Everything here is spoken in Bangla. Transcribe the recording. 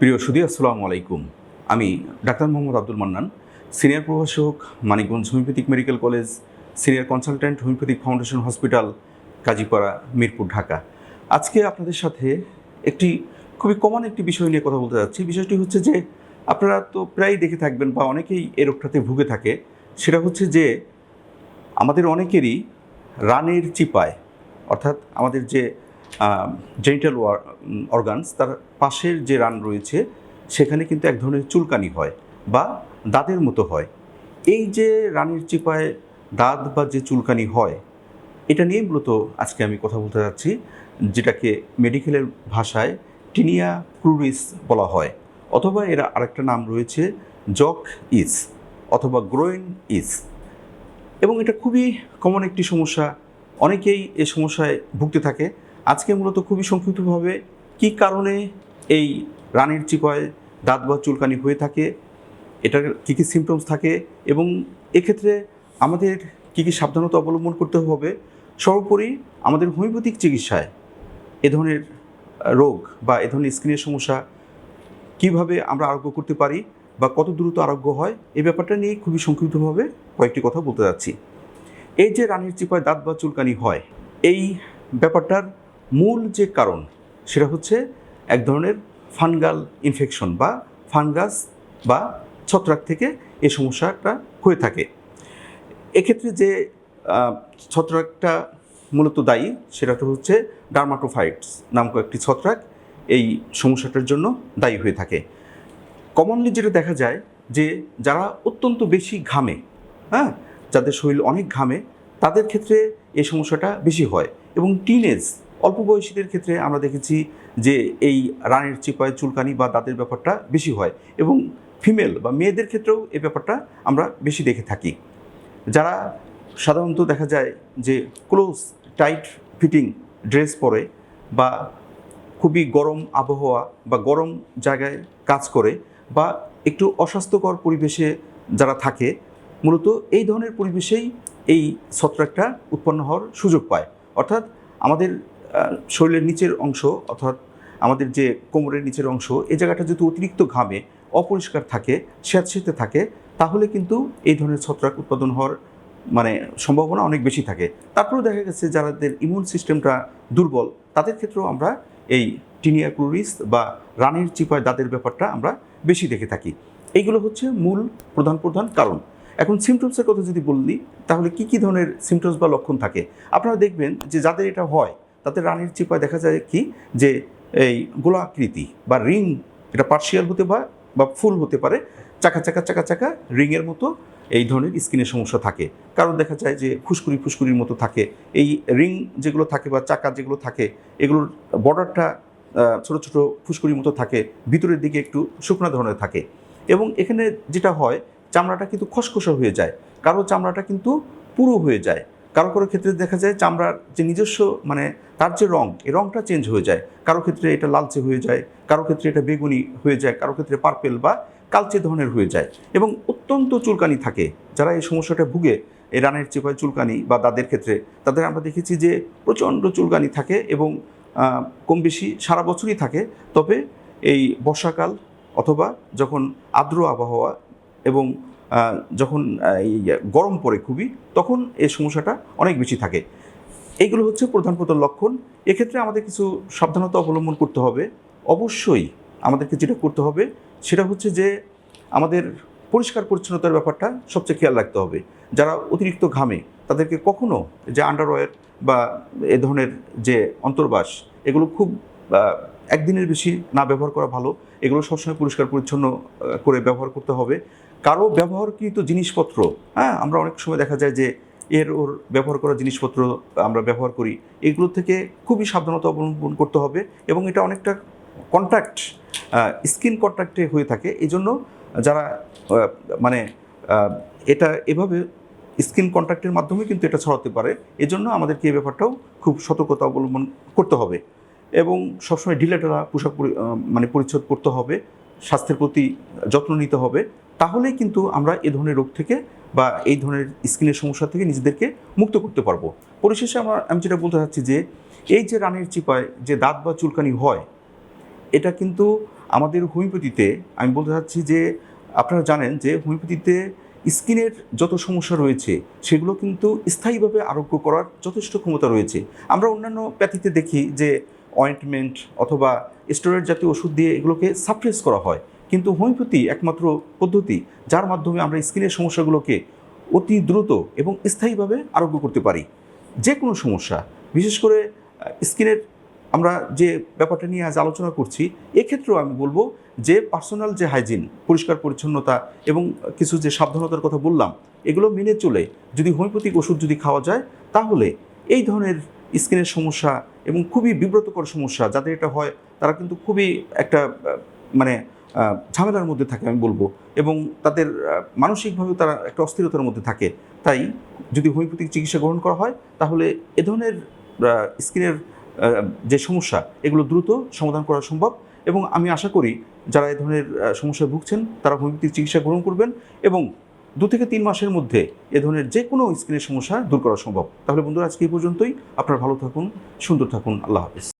প্রিয় সুদী আসসালামু আলাইকুম। আমি ডাক্তার মোহাম্মদ আব্দুল মান্নান, সিনিয়র প্রভাষক, Manikganj homeopathic medical college, senior consultant, homeopathic foundation hospital, Kazipara, Mirpur, Dhaka. আজকে আপনাদের সাথে একটি খুবই কমন একটি বিষয় নিয়ে কথা বলতে যাচ্ছি। বিষয়টি হচ্ছে যে, আপনারা তো প্রায়ই দেখে থাকবেন বা অনেকেই এই রোগটাতে ভুগে থাকে। সেটা হচ্ছে যে, আমাদের অনেকেরই রানের চিপায়, অর্থাৎ আমাদের যে জেনিটাল অর্গানস তার পাশের যে রান রয়েছে, সেখানে কিন্তু এক ধরনের চুলকানি হয় বা দাঁতের মতো হয়। এই যে রানের চিপায় দাঁত বা যে চুলকানি হয়, এটা নিয়ে মূলত আজকে আমি কথা বলতে যাচ্ছি, যেটাকে মেডিকেলের ভাষায় টিনিয়া ক্রুরিস বলা হয়, অথবা এর আরেকটা নাম রয়েছে জক ইস অথবা গ্রোয়েন ইস এবং এটা খুবই কমন একটি সমস্যা, অনেকেই এ সমস্যায় ভুগতে থাকে। আজকে মূলত খুবই সংক্ষিপ্তভাবে কী কারণে এই রানের চিপায় দাঁত বা চুলকানি হয়ে থাকে, এটার কী কী সিমটমস থাকে এবং এক্ষেত্রে আমাদের কী কী সাবধানতা অবলম্বন করতে হবে, সর্বোপরি আমাদের হোমিওপ্যাথিক চিকিৎসায় এ ধরনের রোগ বা এ ধরনের স্কিনের সমস্যা কীভাবে আমরা আরোগ্য করতে পারি বা কত দ্রুত আরোগ্য হয় এই ব্যাপারটা নিয়ে খুবই সংক্ষিপ্তভাবে কয়েকটি কথা বলতে যাচ্ছি। এই যে রানীর চিপায় দাঁত বা চুলকানি হয়, এই ব্যাপারটার মূল যে কারণ, সেটা হচ্ছে এক ধরনের ফানগাল ইনফেকশন বা ফানগাস বা ছত্রাক থেকে এই সমস্যাটা হয়ে থাকে। এক্ষেত্রে যে ছত্রাকটা মূলত দায়ী, সেটা তো হচ্ছে ডার্মাটোফাইটস নামক একটি ছত্রাক, এই সমস্যাটার জন্য দায়ী হয়ে থাকে। কমনলি যেটা দেখা যায় যে, যারা অত্যন্ত বেশি ঘামে হ্যাঁ যাদের শরীর অনেক ঘামে, তাদের ক্ষেত্রে এই সমস্যাটা বেশি হয় এবং টিনেজ অল্প বয়সীদের ক্ষেত্রে আমরা দেখেছি যে এই রানের চিপায় চুলকানি বা দাঁতের ব্যাপারটা বেশি হয় এবং ফিমেল বা মেয়েদের ক্ষেত্রেও এই ব্যাপারটা আমরা বেশি দেখে থাকি। যারা সাধারণত দেখা যায় যে ক্লোজ, টাইট ফিটিং ড্রেস পরে বা খুবই গরম আবহাওয়া বা গরম জায়গায় কাজ করে বা একটু অস্বাস্থ্যকর পরিবেশে যারা থাকে, মূলত এই ধরনের পরিবেশেই এই ছত্রাকটা উৎপন্ন হওয়ার সুযোগ পায়। অর্থাৎ আমাদের শরীরের নিচের অংশ অর্থাৎ আমাদের যে কোমরের নিচের অংশ এই জায়গাটা যদি অতিরিক্ত ঘামে, অপরিষ্কার থাকে, স্যাঁতসেঁতে থাকে, তাহলে কিন্তু এই ধরনের ছত্রাক উৎপাদন হওয়ার মানে সম্ভাবনা অনেক বেশি থাকে। তারপরেও দেখা গেছে যাদের ইমিউন সিস্টেমটা দুর্বল, তাদের ক্ষেত্রেও আমরা এই টিনিয়া ক্লোরিস বা রানের চিপায় দাঁতের ব্যাপারটা আমরা বেশি দেখে থাকি। এইগুলো হচ্ছে মূল প্রধান প্রধান কারণ। এখন সিমটমসের কথা যদি বললি তাহলে কি কি ধরনের সিমটমস বা লক্ষণ থাকে? আপনারা দেখবেন যে যাদের এটা হয় তাদের রানের চিপায় দেখা যায় কি যে এই গোলাকৃতি বা রিং, এটা পার্শিয়াল হতে বা বা ফুল হতে পারে, চাকা চাকা চাকা চাকা রিংয়ের মতো এই ধরনের স্কিনের সমস্যা থাকে। কারণ দেখা যায় যে ফুসকুড়ি, ফুসকুড়ির মতো থাকে। এই রিং যেগুলো থাকে বা চাকা যেগুলো থাকে, এগুলোর বর্ডারটা ছোট ছোট ফুসকুড়ির মতো থাকে, ভিতরের দিকে একটু শুকনো ধরনের থাকে। এবং এখানে যেটা হয়, চামড়াটা কিন্তু খসখসা হয়ে যায়। কারও চামড়াটা কিন্তু পুরো হয়ে যায়। কারও কারও ক্ষেত্রে দেখা যায় চামড়ার যে নিজস্ব মানে তার যে রং, এই রংটা চেঞ্জ হয়ে যায়। কারও ক্ষেত্রে এটা লালচে হয়ে যায়, কারও ক্ষেত্রে এটা বেগুনি হয়ে যায়, কারও ক্ষেত্রে পার্পেল বা কালচে ধরনের হয়ে যায়। এবং অত্যন্ত চুলকানি থাকে। যারা এই সমস্যাটা ভুগে, এই রানের চিপায় চুলকানি বা দাঁতের ক্ষেত্রে, তাদের আমরা দেখেছি যে প্রচণ্ড চুলকানি থাকে এবং কম বেশি সারা বছরই থাকে। তবে এই বর্ষাকাল অথবা যখন আর্দ্র আবহাওয়া এবং যখন গরম পড়ে খুবই, তখন এই সমস্যাটা অনেক বেশি থাকে। এইগুলো হচ্ছে প্রধান প্রধান লক্ষণ। এক্ষেত্রে আমাদের কিছু সাবধানতা অবলম্বন করতে হবে। অবশ্যই আমাদেরকে যেটা করতে হবে, সেটা হচ্ছে যে আমাদের পরিষ্কার পরিচ্ছন্নতার ব্যাপারটা সবচেয়ে খেয়াল রাখতে হবে। যারা অতিরিক্ত ঘামে, তাদেরকে কখনো যে আন্ডারওয়্যার বা এ ধরনের যে অন্তর্বাস, এগুলো খুব একদিনের বেশি না ব্যবহার করা ভালো। এগুলো সবসময় পরিষ্কার পরিচ্ছন্ন করে ব্যবহার করতে হবে। কারও ব্যবহারকৃত জিনিসপত্র হ্যাঁ আমরা অনেক সময় দেখা যায় যে এর ওর ব্যবহার করা জিনিসপত্র আমরা ব্যবহার করি, এগুলো থেকে খুবই সাবধানতা অবলম্বন করতে হবে এবং এটা অনেকটা কন্ট্যাক্ট স্কিন কন্ট্যাক্টে হয়ে থাকে। এই জন্য যারা মানে এটা এভাবে স্কিন কন্ট্যাক্টের মাধ্যমে কিন্তু এটা ছড়াতে পারে। এজন্য আমাদেরকে এই ব্যাপারটাও খুব সতর্কতা অবলম্বন করতে হবে। এবং সবসময় ঢিলেঢালা পোশাক মানে পরিচ্ছদ করতে হবে, স্বাস্থ্যের প্রতি যত্ন নিতে হবে। তাহলেই কিন্তু আমরা এ ধরনের রোগ থেকে বা এই ধরনের স্কিনের সমস্যা থেকে নিজেদেরকে মুক্ত করতে পারব। পরিশেষে আমরা, আমি যেটা বলতে চাচ্ছি যে, এই যে রানের চিপায় যে দাঁত বা চুলকানি হয়, এটা কিন্তু আমাদের হোমিওপ্যাথিতে, আমি বলতে চাচ্ছি যে, আপনারা জানেন যে হোমিওপ্যাথিতে স্কিনের যত সমস্যা রয়েছে, সেগুলো কিন্তু স্থায়ীভাবে আরোগ্য করার যথেষ্ট ক্ষমতা রয়েছে। আমরা অন্যান্য প্যাথিতে দেখি যে অয়েন্টমেন্ট অথবা স্টেরয়েড জাতীয় ওষুধ দিয়ে এগুলোকে সাপ্রেস করা হয়। কিন্তু হোমিওপ্যাথি একমাত্র পদ্ধতি, যার মাধ্যমে আমরা স্কিনের সমস্যাগুলোকে অতি দ্রুত এবং স্থায়ীভাবে আরোগ্য করতে পারি। যে কোনো সমস্যা, বিশেষ করে স্কিনের আমরা যে ব্যাপারটা নিয়ে আজ আলোচনা করছি, এক্ষেত্রেও আমি বলব যে পার্সোনাল যে হাইজিন পরিষ্কার পরিচ্ছন্নতা এবং কিছু যে সাবধানতার কথা বললাম, এগুলো মেনে চলে যদি হোমিওপ্যাথিক ওষুধ যদি খাওয়া যায়, তাহলে এই ধরনের স্কিনের সমস্যা এবং খুবই বিব্রতকর সমস্যা যাদের এটা হয়, তারা কিন্তু খুবই একটা মানে ঝামেলার মধ্যে থাকে আমি বলব এবং তাদের মানসিকভাবে তারা একটা অস্থিরতার মধ্যে থাকে। তাই যদি হোমিওপ্যাথিক চিকিৎসা গ্রহণ করা হয়, তাহলে এ ধরনের স্কিনের যে সমস্যা, এগুলো দ্রুত সমাধান করা সম্ভব এবং আমি আশা করি যারা এ ধরনের সমস্যায় ভুগছেন, তারা হোমিওপ্যাথিক চিকিৎসা গ্রহণ করবেন এবং দু থেকে তিন মাসের মধ্যে এ ধরনের যে কোনো স্কিনের সমস্যা দূর করা সম্ভব। তাহলে বন্ধুরা, আজকে এই পর্যন্তই। আপনারা ভালো থাকুন, সুন্দর থাকুন। আল্লাহ হাফিজ।